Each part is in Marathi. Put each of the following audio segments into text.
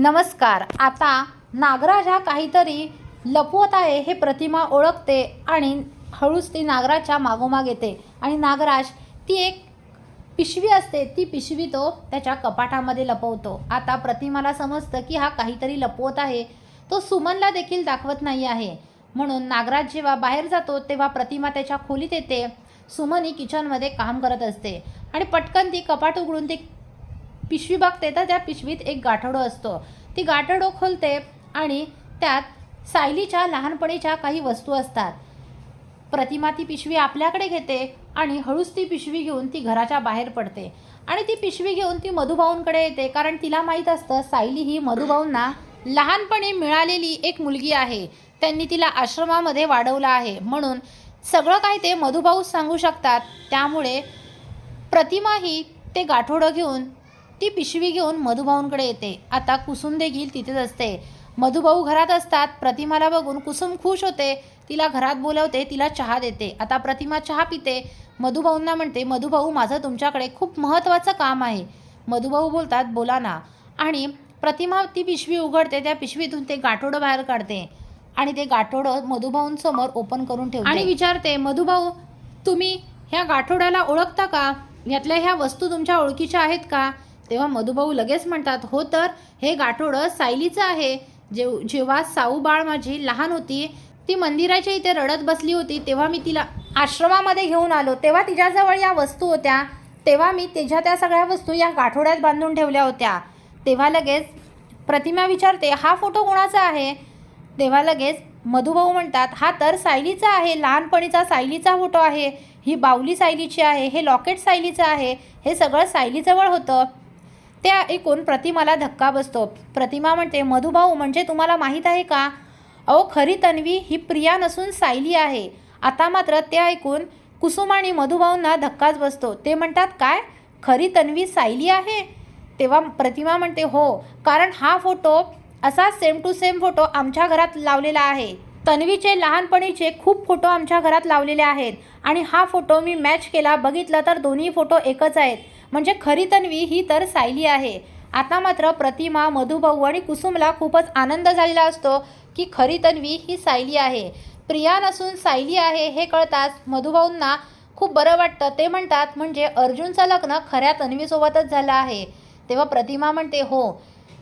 नमस्कार आता नागराज हा काहीतरी लपवत आहे हे प्रतिमा ओळखते आणि हळूच ती नागराजच्या मागोमाग येते. आणि नागराज ती एक पिशवी असते ती पिशवी तो त्याच्या कपाटामध्ये लपवतो. आता प्रतिमाला समजतं की हा काहीतरी लपवत आहे. तो सुमनला देखील दाखवत नाही आहे. म्हणून नागराज जेव्हा बाहेर जातो तेव्हा प्रतिमा त्याच्या खोलीत येते. सुमन ही किचनमध्ये काम करत असते. आणि पटकन ती कपाट उघडून ती पिशवी बघते तर त्या पिशवीत एक गाठडो असतो. ती गाठडो खोलते आणि त्यात सायलीच्या लहानपणीच्या काही वस्तू असतात. प्रतिमा ती पिशवी आपल्याकडे घेते आणि हळूच ती पिशवी घेऊन ती घराच्या बाहेर पडते. आणि ती पिशवी घेऊन ती मधुभाऊंकडे येते कारण तिला माहीत असतं सायली ही मधुभाऊंना लहानपणी मिळालेली एक मुलगी आहे. त्यांनी तिला आश्रमामध्ये वाढवलं आहे. म्हणून सगळं काही ते मधुभाऊ सांगू शकतात. त्यामुळे प्रतिमा ही ते गाठोडं घेऊन ती पिशवी घेऊन मधुभाऊंकडे येते. आता कुसुम देखील तिथेच असते. मधुभाऊ घरात असतात. प्रतिमाला बघून कुसुम खुश होते. तिला घरात बोलवते. तिला चहा देते. आता प्रतिमा चहा पिते. मधुभाऊंना म्हणते मधुभाऊ माझं तुमच्याकडे खूप महत्त्वाचं काम आहे. मधुभाऊ बोलतात बोला ना. आणि प्रतिमा ती पिशवी उघडते. त्या पिशवीतून ते गाठोडं बाहेर काढते. आणि ते गाठोडं मधुभाऊंसमोर ओपन करून ठेवते. आणि विचारते मधुभाऊ तुम्ही ह्या गाठोड्याला ओळखता का? यातल्या ह्या वस्तू तुमच्या ओळखीच्या आहेत का? तेव्हा मधुभाऊ लगेच म्हणतात हो तर हे गाठोडं सायलीचं आहे. जेव जेव्हा साऊ बाळ माझी लहान होती ती मंदिराच्या इथे रडत बसली होती तेव्हा मी तिला आश्रमामध्ये घेऊन आलो. तेव्हा तिच्याजवळ या वस्तू होत्या. तेव्हा मी तिच्या त्या सगळ्या वस्तू या गाठोड्यात बांधून ठेवल्या होत्या. तेव्हा लगेच प्रतिमा विचारते हा फोटो कोणाचा आहे? तेव्हा लगेच मधुभाऊ म्हणतात हा तर सायलीचा आहे. लहानपणीचा सायलीचा फोटो आहे. ही बावली सायलीची आहे. हे लॉकेट सायलीचं आहे. हे सगळं सायलीजवळ होतं. ते ऐकून प्रतिमाला धक्का बसतो. प्रतिमा म्हणते मधुभाऊ म्हणजे तुम्हाला माहीत आहे का? अहो खरी तन्वी ही प्रिया नसून सायली आहे. आता मात्र ते ऐकून कुसुम आणि मधुभाऊंना धक्काच बसतो. ते म्हणतात काय? खरी तन्वी सायली आहे? तेव्हा प्रतिमा म्हणते हो कारण हा फोटो असा सेम टू सेम फोटो आमच्या घरात लावलेला आहे. तन्वीचे लहानपणीचे खूप फोटो आमच्या घरात लावलेले आहेत. आणि हा फोटो मी मॅच केला बघितला तर दोन्ही फोटो एकच आहेत. म्हणजे खरी तन्वी ही तर सायली आहे. आता मात्र प्रतिमा मधुभाऊ आणि कुसुमला खूपच आनंद झालेला असतो की खरी तन्वी ही सायली आहे. प्रिया नसून सायली आहे हे कळताच मधुभाऊंना खूप बरं वाटतं. ते म्हणतात म्हणजे अर्जुनचं लग्न खऱ्या तन्वीसोबतच झालं आहे. तेव्हा प्रतिमा म्हणते हो.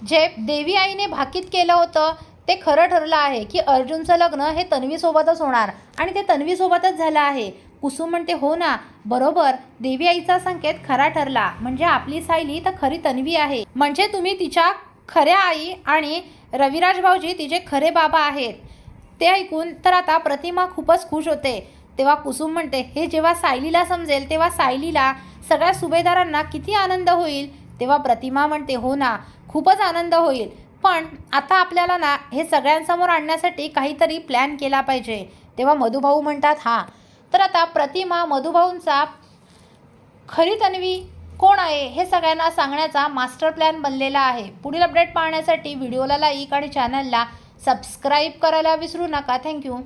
जे देवी आईने भाकीत केलं होतं ते खरं ठरलं आहे की अर्जुनचं लग्न हे तन्वीसोबतच होणार आणि ते तन्वीसोबतच झालं आहे. कुसुम म्हणते हो ना बरोबर. देवी आईचा संकेत खरा ठरला. म्हणजे आपली सायली तर खरी तन्वी आहे. म्हणजे तुम्ही तिच्या खऱ्या आई आणि रविराज भाऊजी तिचे खरे बाबा आहेत. ते ऐकून तर आता प्रतिमा खूपच खुश होते. तेव्हा कुसुम म्हणते हे जेव्हा सायलीला समजेल तेव्हा सायलीला सगळ्या सुभेदारांना किती आनंद होईल? तेव्हा प्रतिमा म्हणते हो ना खूपच आनंद होईल. पण आता आपल्याला ना हे सगळ्यांसमोर आणण्यासाठी काहीतरी प्लॅन केला पाहिजे. तेव्हा मधुभाऊ म्हणतात हां. तर आता प्रतिमा मधुभाऊंचा खरी तन्वी कोण आहे हे सगळ्यांना सांगण्याचा मास्टर प्लॅन बनलेला आहे. पुढील अपडेट पाहण्यासाठी व्हिडिओला लाईक आणि चॅनलला सबस्क्राईब करायला विसरू नका. थँक्यू